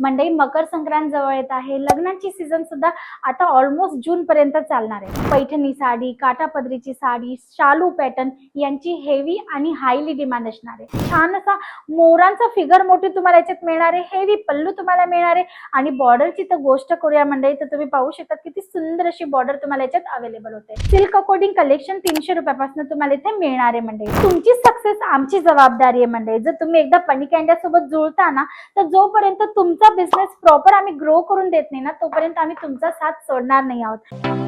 मंडई मकर संक्रांत जवळ येत आहे. लग्नाची सीझन सुद्धा आता ऑलमोस्ट जून पर्यंत चालणार आहे. पैठणी साडी काटापदरीची साडी शालू पॅटर्न यांची हेवी आणि हायली डिमांड असणार आहे. छान असा मोरांचा फिगर मोठी तुम्हाला याच्यात मिळणार आहे. हेवी पल्लू तुम्हाला मिळणार आहे. आणि बॉर्डरची तर गोष्ट करूया मंडळी तर तुम्ही पाहू शकता किती सुंदर अशी बॉर्डर तुम्हाला याच्यात अवेलेबल होते. सिल्क अकॉर्डिंग कलेक्शन तीनशे रुपयापासून तुम्हाला इथे मिळणार आहे मंडळी तुमची सक्सेस आमची जबाबदारी आहे मंडळी जर तुम्ही एकदा पनी जुळता ना तर जोपर्यंत तुमचा बिझनेस प्रॉपर आम्ही ग्रो करून देत नाही ना तोपर्यंत आम्ही तुमचा साथ सोडणार नाही आहोत.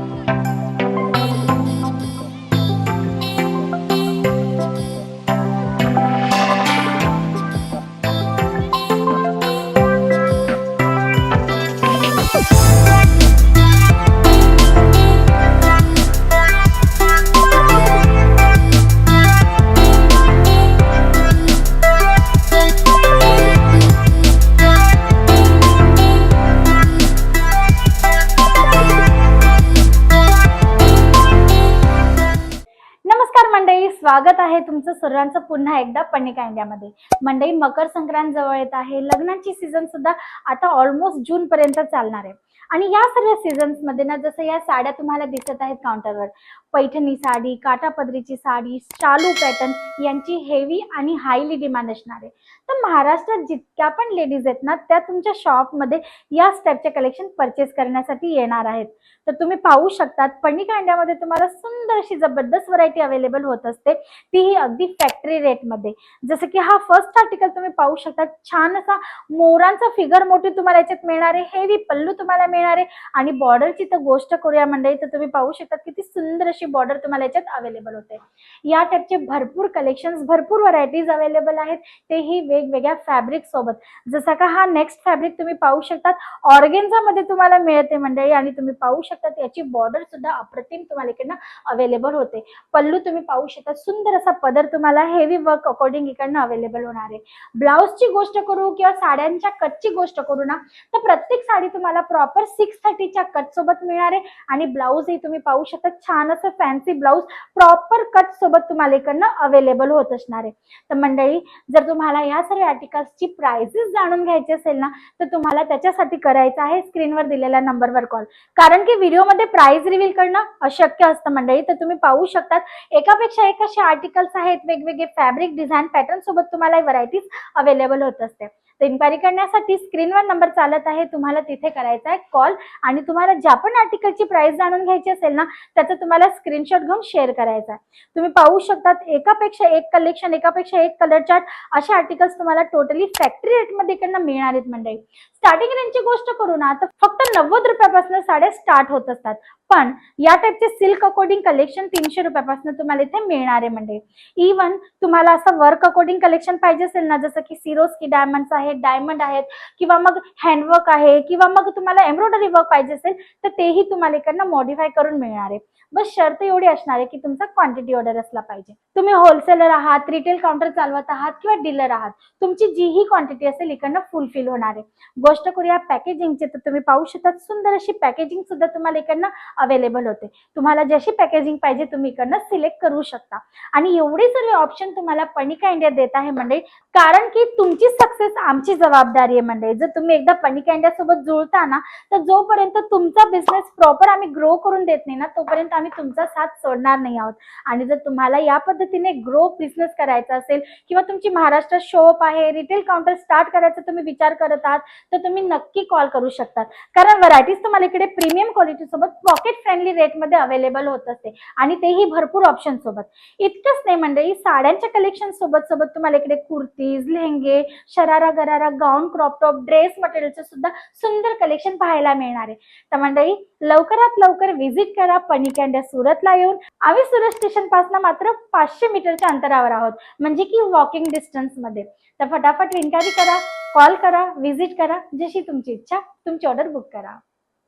नमस्कार मंडळी स्वागत आहे तुमचं सर्वांचं पुन्हा एकदा पणिका इंडियामध्ये. मंडळी मकर संक्रांत जवळ येत आहे. लग्नाची सीझन सुद्धा आता ऑलमोस्ट जून पर्यंत चालणार आहे. आणि या सर्व सीझन्समध्ये ना जसं या साड्या तुम्हाला दिसत आहेत काउंटरवर पैठणी साडी काटापदरीची साडी शालू पॅटर्न यांची हेवी आणि हायली डिमांड असणार आहे. तर महाराष्ट्रात जितक्या पण लेडीज आहेत ना त्या तुमच्या शॉपमध्ये या स्टेपचे कलेक्शन परचेस करण्यासाठी येणार आहेत. तर तुम्ही पाहू शकतात पणिका तुम्हाला सुंदर अशी जबरदस्त व्हरायटी अवेलेबल होत असते. तीही अगदी फॅक्टरी रेटमध्ये जसं की हा फर्स्ट आर्टिकल तुम्ही पाहू शकता छान असा मोरांचा फिगर मोठी तुम्हाला याच्यात मिळणार आहे. हेवी पल्लू तुम्हाला मिळणार आहे. आणि बॉर्डरची तर गोष्ट करूया मंडळी. तर तुम्ही पाहू शकता किती सुंदर अशी बॉर्डर तुम्हाला याच्यात अवेलेबल होते. या टाईपचे भरपूर कलेक्शन्स भरपूर व्हरायटीज अवेलेबल आहेत. तेही वेगवेगळ्या फॅब्रिक सोबत. जसा का हा नेक्स्ट फॅब्रिक तुम्ही पाहू शकतात. ऑर्गेन्झा मध्ये तुम्हाला मिळते मंडळी. आणि तुम्ही पाहू शकता याची बॉर्डर सुद्धा अप्रतिम तुम्हाला इकडनं अवेलेबल होते. पल्लू तुम्ही पाहू शकता सुंदर असा पदर तुम्हाला हेवी वर्क अकॉर्डिंग इकडनं अवेलेबल होणार आहे. ब्लाऊजची गोष्ट करू किंवा साड्यांच्या कटची गोष्ट करू ना तर प्रत्येक साडी तुम्हाला प्रॉपर सिक्स थर्टीच्या कट सोबत मिळणार आहे. आणि ब्लाऊजही तुम्ही पाहू शकता छान असं फॅन्सी ब्लाऊज प्रॉपर कट सोबत तुम्हाला इकडनं अवेलेबल होत असणार आहे. तर मंडळी जर तुम्हाला या सर्व आर्टिकल्सची प्राइसेस जाणून घ्यायची असेल ना तर तुम्हाला त्याच्यासाठी करायचं आहे स्क्रीनवर दिलेल्या नंबरवर कॉल कारण की व्हिडिओमध्ये प्राइस रिव्हील करणं अशक्य असतं मंडळी. तर तुम्ही पाहू शकतात एकापेक्षा एक असे आर्टिकल्स आहेत वेगवेगळे फॅब्रिक डिझाईन पॅटर्न सोबत तुम्हाला व्हरायटीज अवेलेबल होत असते. तर इन्क्वायरी करण्यासाठी स्क्रीनवर नंबर चालत आहे. तुम्हाला तिथे करायचा आहे कॉल आणि तुम्हाला ज्या पण आर्टिकलची प्राइस जाणून घ्यायची असेल ना त्याचं तुम्हाला स्क्रीनशॉट घेऊन शेअर करायचा आहे. तुम्ही पाहू शकतात एकापेक्षा एक कलेक्शन एकापेक्षा एक कलर चार्ट असे आर्टिकल्स तुम्हाला टोटली फॅक्टरी रेटमध्ये इकडनं मिळणार आहेत मंडळी. स्टार्टिंग रेंजची गोष्ट करू ना तर फक्त नव्वद रुपयापासून साड्या स्टार्ट होत असतात. पण या टाईपचे सिल्क अकॉर्डिंग कलेक्शन तीनशे रुपयापासून तुम्हाला इथे मिळणार आहे म्हणजे इवन तुम्हाला असं वर्क अकॉर्डिंग कलेक्शन पाहिजे असेल ना जसं की सिरोस्की डायमंड्स आहेत डायमंड आहेत किंवा मग हँडवर्क आहे किंवा मग तुम्हाला एम्ब्रॉयडरी वर्क पाहिजे असेल तर तेही तुम्हाला इकडनं मॉडिफाय करून मिळणार आहे. बस शर्त एवढी असणार आहे की तुमचा क्वांटिटी ऑर्डर असला पाहिजे. तुम्ही होलसेलर आहात रिटेल काउंटर चालवत आहात किंवा डीलर आहात तुमची जीही क्वांटिटी असेल इकडनं फुलफिल होणार आहे. गोष्ट करूया पॅकेजिंगची तर तुम्ही पाहू शकता सुंदर अशी पॅकेजिंग सुद्धा तुम्हाला इकडनं अवेलेबल होते. तुम्हाला जशी पॅकेजिंग पाहिजे तुम्ही इकडनं सिलेक्ट करू शकता. आणि एवढे सर्व ऑप्शन तुम्हाला पणिका इंडिया देत आहे म्हणजे कारण की तुमची सक्सेस आमची जबाबदारी आहे मंडळी. जर तुम्ही एकदा पनी इंडिया सोबत जुळता ना तर जोपर्यंत तुमचा बिझनेस प्रॉपर आम्ही ग्रो करून देत नाही ना तोपर्यंत आम्ही तुमचा साथ सोडणार नाही आहोत. आणि जर तुम्हाला या पद्धतीने ग्रो बिझनेस करायचा असेल किंवा तुमची महाराष्ट्र शॉप आहे रिटेल काउंटर स्टार्ट करायचा तुम्ही विचार करत आहात तर तुम्ही नक्की कॉल करू शकतात कारण व्हरायटीज तुम्हाला इकडे प्रीमियम क्वालिटी सोबत पॉकेट फ्रेंडली रेटमध्ये अवेलेबल होत असते. आणि तेही भरपूर ऑप्शन सोबत. इतकंच नाही मंडळी साड्यांच्या कलेक्शन सोबत सोबत तुम्हाला इकडे कुर्तीज लेहंगे शरारा गरारा गाऊन क्रॉपटॉप ड्रेस मटेरियलचं सुद्धा सुंदर कलेक्शन पाहायला मिळणार आहे. तर मंडळी लवकरात लवकर व्हिजिट करा पणिका सुरतला येऊन. आम्ही सुरत स्टेशनपासून मात्र पाचशे मीटरच्या अंतरावर आहोत. म्हणजे की वॉकिंग डिस्टन्समध्ये. तर फटाफट इन्क्वायरी करा कॉल करा व्हिजिट करा. जशी तुमची इच्छा तुमची ऑर्डर बुक करा.